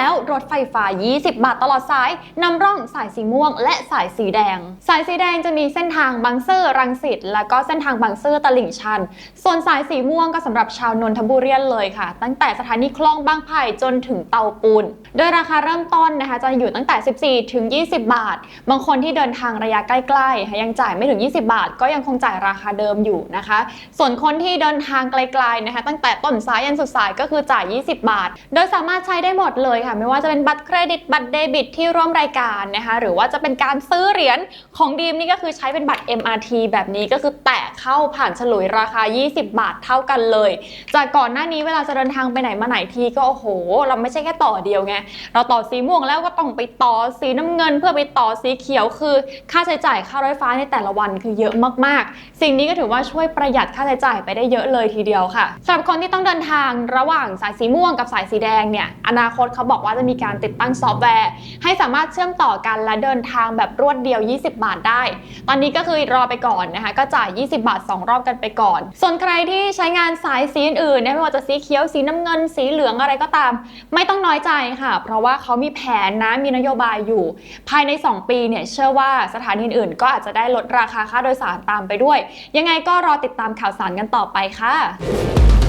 แล้วรถไฟฟ้า 20 บาทตลอดสายนำร่องสายสีม่วง และสายสีแดง สายสีแดงจะมีเส้นทางบางซื่อรังสิตแล้วก็เส้นทางบางซื่อตลิ่งชัน ส่วนสายสีม่วงก็สำหรับชาวนนทบุรีเลยค่ะ ตั้งแต่สถานีคลองบางไผ่จนถึงเตาปูน โดยราคาเริ่มต้นนะคะจะอยู่ตั้งแต่ 14 ถึง 20 บาท บางคนที่เดินทางระยะใกล้ๆ ยังจ่ายไม่ถึง 20 บาท ก็ยังคงจ่ายราคาเดิมอยู่นะคะ ส่วนคนที่เดินทางไกลๆนะคะตั้งแต่ต้นสายยันสุดสายก็คือจ่าย 20 บาท โดยสามารถใช้ได้หมดเลยค่ะไม่ว่าจะเป็นบัตรเครดิตบัตรเดบิตที่ร่วมรายการนะคะหรือว่าจะเป็นการซื้อเหรียญของดีมนี่ก็คือใช้เป็นบัตร MRT แบบนี้ก็คือแตะเข้าผ่านฉลุยราคา 20 บาทเท่ากันเลย จากก่อนหน้านี้เวลาจะเดินทางไปไหนมาไหนทีก็โอ้โห เราไม่ใช่แค่ต่อเดียวไงเราต่อสีม่วงแล้วก็ต้องไปต่อสีน้ำเงิน เพื่อไปต่อสีเขียวคือ ค่าใช้จ่ายค่ารถไฟฟ้าในแต่ละวันคือเยอะมากๆ สิ่งนี้ก็ถือว่าช่วยประหยัดค่าใช้จ่ายไปได้เยอะเลยทีเดียวค่ะสำหรับคนที่ต้องเดินทางระหว่างสายสีม่วงกับสายสีแดงเนี่ยอนาคตเขาบอกว่าจะมีการติดตั้งซอฟต์แวร์ ให้สามารถเชื่อมต่อกันและเดินทางแบบรวดเดียว 20 บาทได้ ตอนนี้ก็คือรอไปก่อนนะคะ ก็จ่าย 20 บาท 2 รอบกันไปก่อน ส่วนใครที่ใช้งานสายสีอื่นๆเนี่ยไม่ว่าจะสีเขียว สีน้ำเงิน สีเหลืองอะไรก็ตาม ไม่ต้องน้อยใจค่ะ เพราะว่าเขามีแผนนะมีนโยบายอยู่ ภายใน 2 ปีเนี่ยเชื่อว่าสถานีอื่นๆก็อาจจะได้ลดราคาค่าโดยสารตามไปด้วย ยังไงก็รอติดตามข่าวสารกันต่อไปค่ะ